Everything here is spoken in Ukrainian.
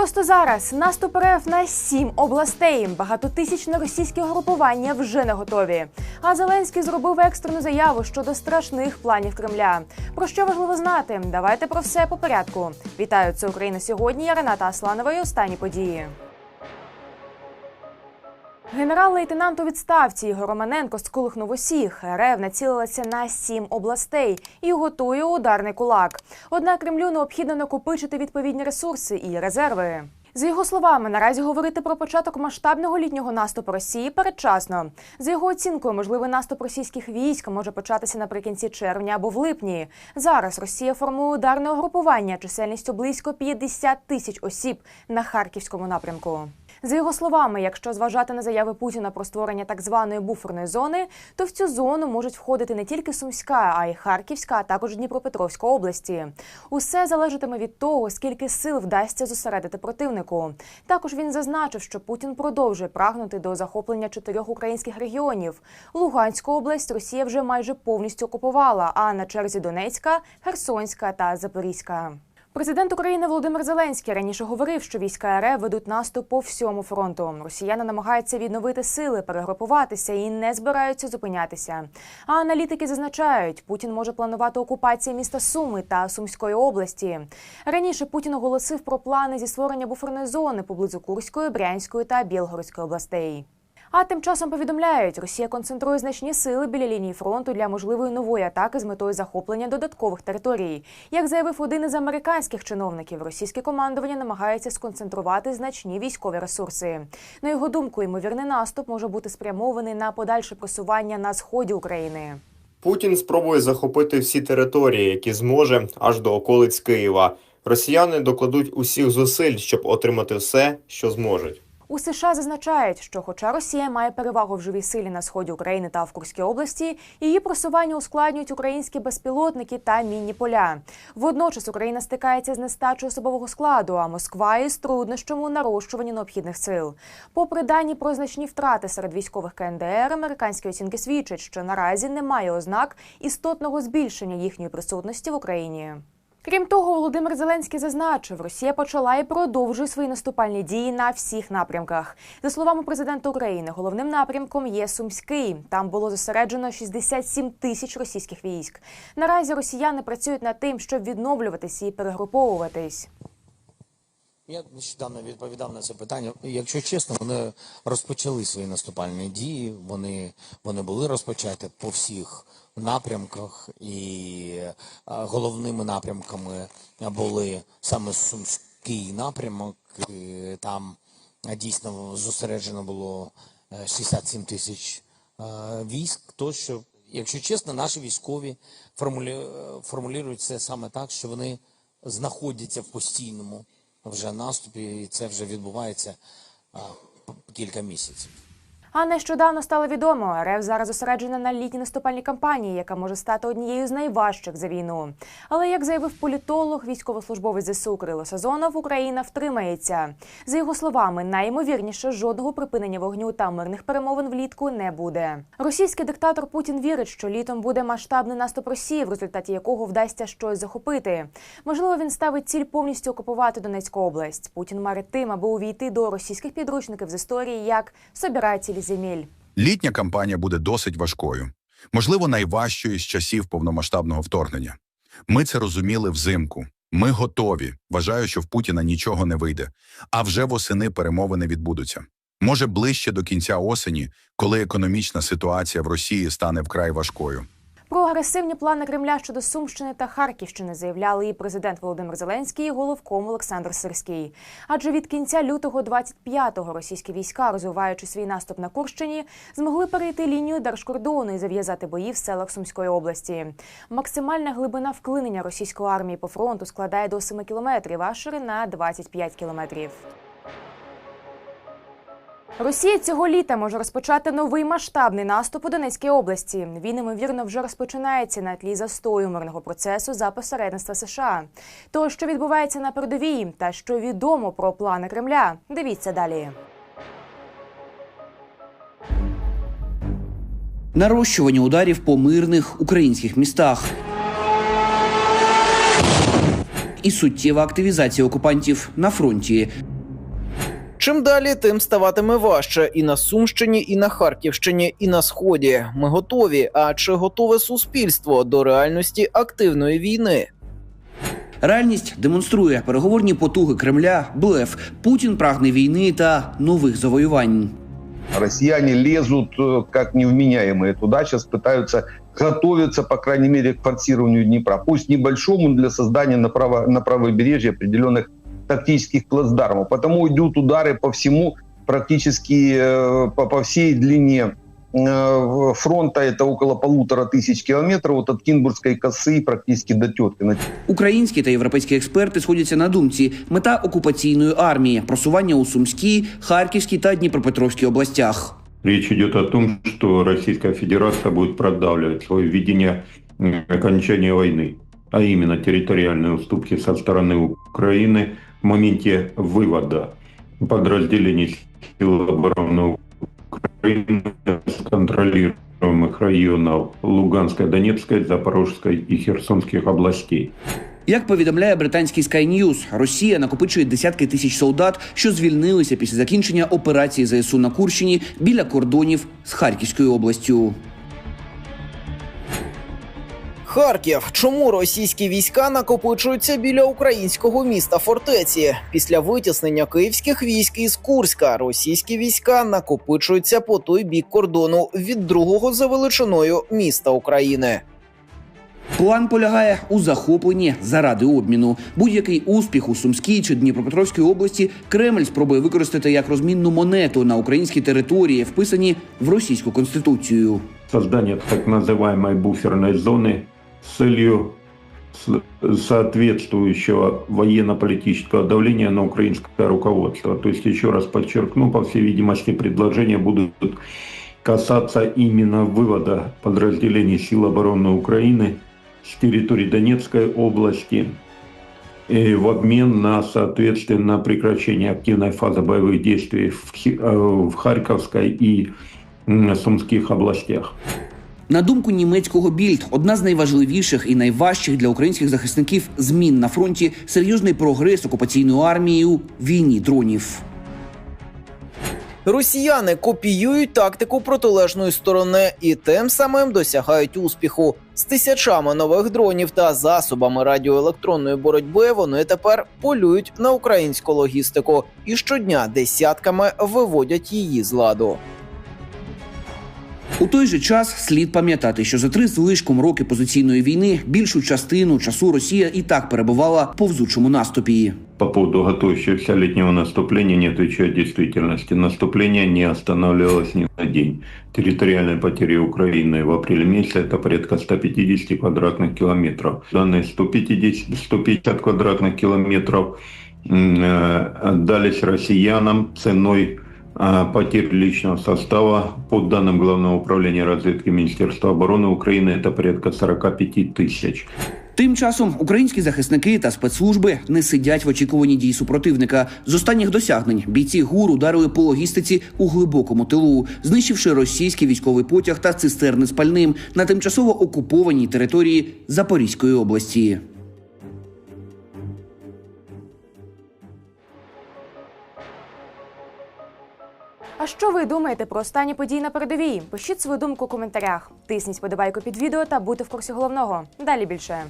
Просто зараз наступ РФ на сім областей. Багатотисячне російське групування вже не готові. А Зеленський зробив екстрену заяву щодо страшних планів Кремля. Про що важливо знати? Давайте про все по порядку. Вітаю, це Україна сьогодні. Я Рената Асланова і останні події. Генерал-лейтенант у відставці Ігор Романенко сколихнув усіх. РФ націлилася на сім областей і готує ударний кулак. Однак Кремлю необхідно накопичити відповідні ресурси і резерви. За його словами, наразі говорити про початок масштабного літнього наступу Росії передчасно. За його оцінкою, можливий наступ російських військ може початися наприкінці червня або в липні. Зараз Росія формує ударне угрупування чисельністю близько 50 тисяч осіб на харківському напрямку. За його словами, якщо зважати на заяви Путіна про створення так званої буферної зони, то в цю зону можуть входити не тільки Сумська, а й Харківська, а також Дніпропетровська області. Усе залежатиме від того, скільки сил вдасться зосередити противнику. Також він зазначив, що Путін продовжує прагнути до захоплення чотирьох українських регіонів. Луганську область Росія вже майже повністю окупувала. А на черзі Донецька, Херсонська та Запорізька. Президент України Володимир Зеленський раніше говорив, що війська РФ ведуть наступ по всьому фронту. Росіяни намагаються відновити сили, перегрупуватися і не збираються зупинятися. А аналітики зазначають, Путін може планувати окупацію міста Суми та Сумської області. Раніше Путін оголосив про плани зі створення буферної зони поблизу Курської, Брянської та Білгородської областей. А тим часом повідомляють, Росія концентрує значні сили біля лінії фронту для можливої нової атаки з метою захоплення додаткових територій. Як заявив один із американських чиновників, російське командування намагається сконцентрувати значні військові ресурси. На його думку, ймовірний наступ може бути спрямований на подальше просування на сході України. Путін спробує захопити всі території, які зможе, аж до околиць Києва. Росіяни докладуть усіх зусиль, щоб отримати все, що зможуть. У США зазначають, що, хоча Росія має перевагу в живій силі на сході України та в Курській області, її просування ускладнюють українські безпілотники та мінні поля. Водночас Україна стикається з нестачою особового складу, а Москва із труднощами у нарощуванні необхідних сил. Попри дані про значні втрати серед військових КНДР, американські оцінки свідчать, що наразі немає ознак істотного збільшення їхньої присутності в Україні. Крім того, Володимир Зеленський зазначив, Росія почала і продовжує свої наступальні дії на всіх напрямках. За словами президента України, головним напрямком є Сумський. Там було зосереджено 67 тисяч російських військ. Наразі росіяни працюють над тим, щоб відновлюватись і перегруповуватись. Я нещодавно відповідав на це питання. Якщо чесно, вони розпочали свої наступальні дії. Вони, вони були розпочаті по всіх напрямках, і е, головними напрямками були саме Сумський напрямок. Там е, дійсно зосереджено було е, 67 тисяч е, військ. Тощо, якщо чесно, наші військові е, формулюють це саме так, що вони знаходяться в постійному вже наступі, і це вже відбувається кілька місяців. А нещодавно стало відомо, РФ зараз зосереджена на літній наступальній кампанії, яка може стати однією з найважчих за війну. Але як заявив політолог, військовослужбовець ЗСУ Крило Сазонов, Україна втримається. За його словами, найімовірніше жодного припинення вогню та мирних перемовин влітку не буде. Російський диктатор Путін вірить, що літом буде масштабний наступ Росії, в результаті якого вдасться щось захопити. Можливо, він ставить ціль повністю окупувати Донецьку область. Путін марить тим, аби увійти до російських підручників з історії як собирателі земель. Літня кампанія буде досить важкою, можливо, найважчою з часів повномасштабного вторгнення. Ми це розуміли взимку. Ми готові. Вважаю, що в Путіна нічого не вийде. А вже восени перемовини відбудуться. Може, ближче до кінця осені, коли економічна ситуація в Росії стане вкрай важкою. Про агресивні плани Кремля щодо Сумщини та Харківщини заявляли і президент Володимир Зеленський, і головком Олександр Сирський. Адже від кінця лютого 25-го російські війська, розвиваючи свій наступ на Курщині, змогли перейти лінію держкордону і зав'язати бої в селах Сумської області. Максимальна глибина вклинення російської армії по фронту складає до 7 кілометрів, а ширина 25 кілометрів. Росія цього літа може розпочати новий масштабний наступ у Донецькій області. Він ймовірно вже розпочинається на тлі застою мирного процесу за посередництва США. То, що відбувається на передовій, та що відомо про плани Кремля, дивіться далі. нарощування ударів по мирних українських містах. і суттєва активізація окупантів на фронті. Чим далі, тим ставатиме важче і на Сумщині, і на Харківщині, і на сході. Ми готові. А чи готове суспільство до реальності активної війни? Реальність демонструє переговорні потуги Кремля, блеф. Путін прагне війни та нових завоювань. Россияне лезут э, как невменяемые туда, сейчас пытаются готовиться, по крайней мере, к форсированию Днепра. Пусть небольшому но для создания на, право, на правобережье определенных тактических плацдармов. Потому идут удары по всему, практически э, по, по всей длине э, фронта. Это около полутора тысяч километров вот от Кинбургской косы практически до Теткина. Українські та європейські експерти сходяться на думці: мета окупаційної армії, просування у Сумській, Харківській та Дніпропетровській областях. Речь идет о том, что Российская Федерация будет продавливать свое видение м, окончания войны, а именно территориальные уступки со стороны Украины в моменте вывода подразделений сил обороны Украины с контролируемых районов Луганской, Донецкой, Запорожской и Херсонских областей. Як повідомляє британський Sky News, Росія накопичує десятки тисяч солдат, що звільнилися після закінчення операції ЗСУ на Курщині біля кордонів з Харківською областю. Харків. Чому російські війська накопичуються біля українського міста фортеці? Після витіснення київських військ із Курська російські війська накопичуються по той бік кордону від другого за величиною міста України. План полягає у захопленні заради обміну. Будь-який успіх у Сумській чи Дніпропетровській області Кремль спробує використати як розмінну монету на українській території, вписані в російську конституцію. Создание так называемой буферной зоны целью соответствующего военно-политического давления на украинское руководство. То есть, еще раз подчеркну, по всей видимости, предложения будут касаться именно вывода подразделений сил обороны Украины с территории Донецкой области и в обмен на, соответственно, прекращение активной фазы боевых действий в, э, Харьковской и Сумских областях. На думку німецького більд, одна з найважливіших і найважчих для українських захисників змін на фронті серйозний прогрес окупаційної армії у війні дронів. Росіяни копіюють тактику протилежної сторони і тим самим досягають успіху. З тисячами нових дронів та засобами радіоелектронної боротьби вони тепер полюють на українську логістику і щодня десятками виводять її з ладу. У той же час слід пам'ятати, що за три з лишком роки позиційної війни більшу частину часу Росія і так перебувала в повзучому наступі. По поводу готовящегося летнего наступления не отвечает действительности. Наступление не останавливалось ни на день. Территориальные потери Украины в апреле месяце это порядка 150 квадратных километров. Данные 150, 150 квадратных километров м, э, дались россиянам ценой э, потерь личного состава. По данным Главного управления разведки Министерства обороны Украины это порядка 45 тысяч. Тим часом українські захисники та спецслужби не сидять в очікуванні дій супротивника. З останніх досягнень бійці ГУР ударили по логістиці у глибокому тилу, знищивши російський військовий потяг та цистерни з пальним на тимчасово окупованій території Запорізької області. А що ви думаєте про останні події на передовій? Пишіть свою думку у коментарях. Тисніть подобайку під відео та будьте в курсі головного. Далі більше.